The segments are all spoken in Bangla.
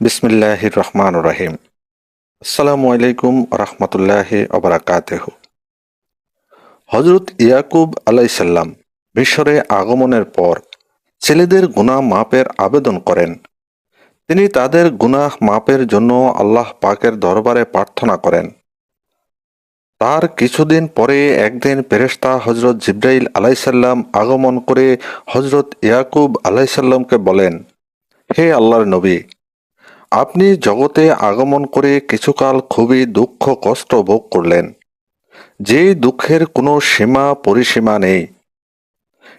বিসমিল্লাহ রহমান রহিম। আসসালামু আলাইকুম রহমতুল্লাহ অবরাকাতেহ হজরত ইয়াকুব আলাইসাল্লাম মিশরে আগমনের পর ছেলেদের গুনাহ মাপের আবেদন করেন। তিনি তাদের গুনাহ মাপের জন্য আল্লাহ পাকের দরবারে প্রার্থনা করেন। তার কিছুদিন পরে একদিন ফেরেশতা হজরত জিব্রাইল আলাইসাল্লাম আগমন করে হজরত ইয়াকুব আলাইসাল্লামকে বলেন, হে আল্লাহর নবী আপনি জগতে আগমন করে কিছুকাল খুবই দুঃখ, কষ্ট ভোগ করলেন। যেই দুঃখের কোনো সীমা, পরিসীমা নেই।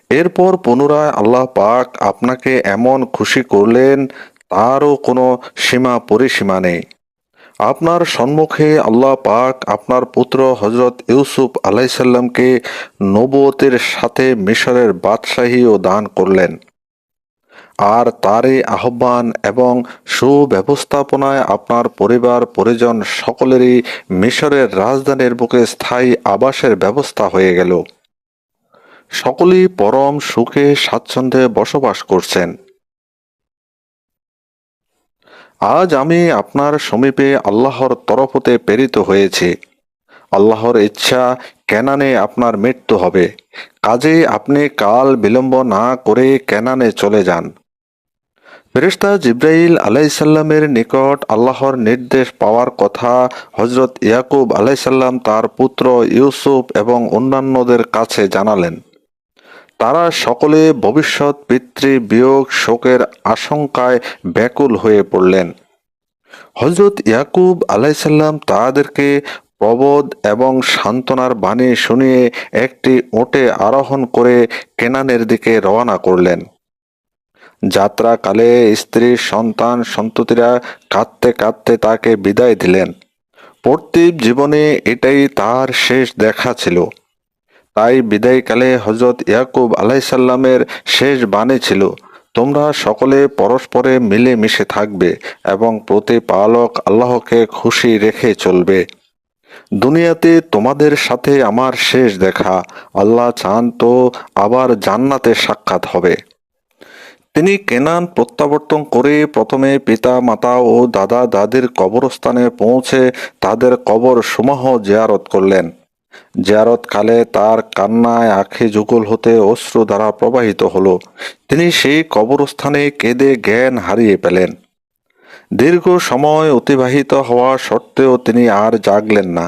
এরপর পুনরায় আল্লাহ পাক আপনাকে এমন খুশি করলেন, তারও কোনো সীমা, পরিসীমা নেই। আপনার সম্মুখে আল্লাহ পাক আপনার পুত্র হজরত ইউসুফ আলাইসাল্লামকে নবতের সাথে মিশরের বাদশাহীও দান করলেন। আর তারই আহ্বান এবং সুব্যবস্থাপনায় আপনার পরিবার, পরিজন সকলেরই মিশরের রাজধানীর বুকে স্থায়ী আবাসের ব্যবস্থা হয়ে গেল। সকলেই পরম সুখে স্বাচ্ছন্দ্যে বসবাস করছেন। আজ আমি আপনার সমীপে আল্লাহর তরফ হতে প্রেরিত হয়েছি। আল্লাহর ইচ্ছা কেনানে আপনার মৃত্যু হবে। কাজে আপনি কাল বিলম্ব না করে কেনানে চলে যান। ফেরেশতা জিব্রাইল আলাইসাল্লামের নিকট আল্লাহর নির্দেশ পাওয়ার কথা হজরত ইয়াকুব আলাইসাল্লাম তার পুত্র ইউসুফ এবং অন্যান্যদের কাছে জানালেন। তারা সকলে ভবিষ্যৎ পিতৃ বিয়োগ শোকের আশঙ্কায় ব্যাকুল হয়ে পড়লেন। হজরত ইয়াকুব আলাইসাল্লাম তাদেরকে প্রবোধ এবং সান্ত্বনার বাণী শুনিয়ে একটি ওটে আরোহণ করে কেনানের দিকে রওনা করলেন। যাত্রাকালে স্ত্রী সন্তান সন্ততিরা কাঁদতে কাঁদতে তাকে বিদায় দিলেন। প্রত্যেক জীবনে এটাই তার শেষ দেখা ছিল। তাই বিদায়কালে হজরত ইয়াকুব আলাইসাল্লামের শেষ বাণী ছিল, তোমরা সকলে পরস্পরে মিলে মিশে থাকবে এবং প্রতিপালক আল্লাহকে খুশি রেখে চলবে। দুনিয়াতে তোমাদের সাথে আমার শেষ দেখা। আল্লাহ চান তো আবার জান্নাতে সাক্ষাৎ হবে। তিনি কেনান প্রত্যাবর্তন করে প্রথমে পিতা, মাতা ও দাদা দাদির কবরস্থানে পৌঁছে তাদের কবর সমূহ জিয়ারত করলেন। জিয়ারত কালে তার কান্নায় আখে যুগল হতে অশ্রু দ্বারা প্রবাহিত হল। তিনি সেই কবরস্থানে কেঁদে জ্ঞান হারিয়ে পেলেন দীর্ঘ সময় অতিবাহিত হওয়া সত্ত্বেও তিনি আর জাগলেন না।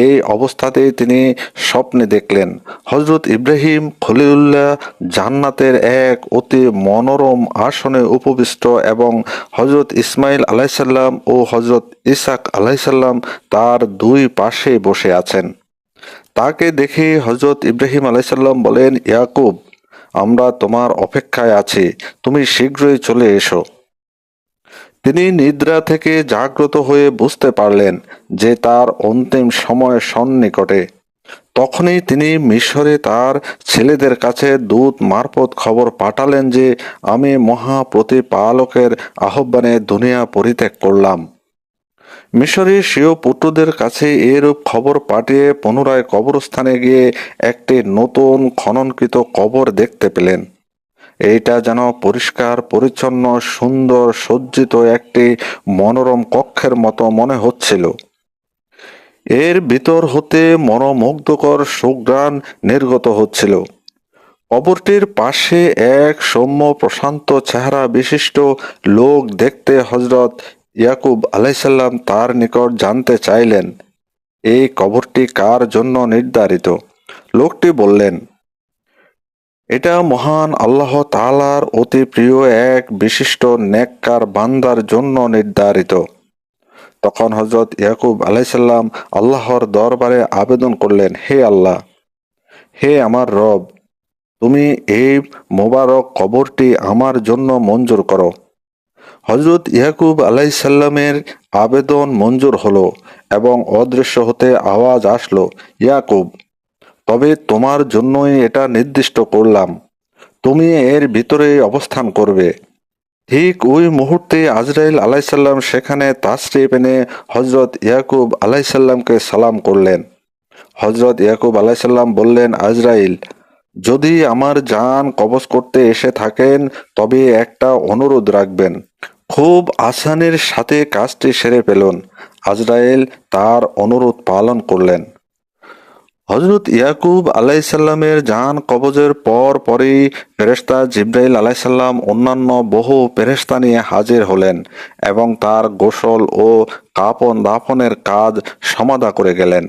এই অবস্থাতেই তিনি স্বপ্নে দেখলেন হজরত ইব্রাহিম খলিউল্লাহ জান্নাতের এক অতি মনোরম আসনে উপবিষ্ট এবং হজরত ইসমাইল আলাইসাল্লাম ও হজরত ইসাক আলাইসাল্লাম তার দুই পাশে বসে আছেন। তাকে দেখে হজরত ইব্রাহিম আলাইসাল্লাম বলেন, ইয়াকুব, আমরা তোমার অপেক্ষায় আছি, তুমি শীঘ্রই চলে এসো। তিনি নিদ্রা থেকে জাগ্রত হয়ে বুঝতে পারলেন যে তার অন্তিম সময় সন্নিকটে। তখনই তিনি মিশরে তার ছেলেদের কাছে দূত মারফত খবর পাঠালেন যে, আমি মহা প্রতিপালকের আহ্বানে দুনিয়া পরিত্যাগ করলাম। মিশরের স্বীয় পুত্রদের কাছে এরূপ খবর পাঠিয়ে পুনরায় কবরস্থানে গিয়ে একটি নতুন খননকৃত কবর দেখতে পেলেন। এইটা যেন পরিষ্কার, পরিচ্ছন্ন, সুন্দর, সজ্জিত একটি মনোরম কক্ষের মতো মনে হচ্ছিল। এর ভিতর হতে মনোমুগ্ধকর সুগ্রাণ নির্গত হচ্ছিল। কবরটির পাশে এক সৌম্য প্রশান্ত চেহারা বিশিষ্ট লোক দেখতে হজরত ইয়াকুব আলাইসাল্লাম তার নিকট জানতে চাইলেন, এই কবরটি কার জন্য নির্ধারিত? লোকটি বললেন এটা মহান আল্লাহ তালার অতি প্রিয় এক বিশিষ্ট নেককার বান্দার জন্য নির্ধারিত। তখন হজরত ইয়াকুব আলাইসাল্লাম আল্লাহর দরবারে আবেদন করলেন, হে আল্লাহ, হে আমার রব, তুমি এই মোবারক কবরটি আমার জন্য মঞ্জুর করো। হজরত ইয়াকুব আলাইসাল্লামের আবেদন মঞ্জুর হলো এবং অদৃশ্য হতে আওয়াজ আসলো, ইয়াকুব তবে তোমার জন্যই এটা নির্দিষ্ট করলাম। তুমি এর ভিতরে অবস্থান করবে। ঠিক ওই মুহূর্তে আজরাইল আলাইসাল্লাম সেখানে তাশরিফ এনে হজরত ইয়াকুব আলাইসাল্লামকে সালাম করলেন। হজরত ইয়াকুব আলাইসাল্লাম বললেন, আজরাইল, যদি আমার জান কবজ করতে এসে থাকেন, তবে একটা অনুরোধ রাখবেন। খুব আসানির সাথে কাজটি সেরে পেলেন আজরায়েল তার অনুরোধ পালন করলেন। হজরত ইয়াকুব আলাইসাল্লামের জাহান কবজের পর পরে ফেরেস্তা জিব্রাইল আলাইসাল্লাম অন্যান্য বহু ফেরেস্তা নিয়ে হাজির হলেন এবং তার গোসল ও কাপন দাফনের কাজ সমাধা করে গেলেন।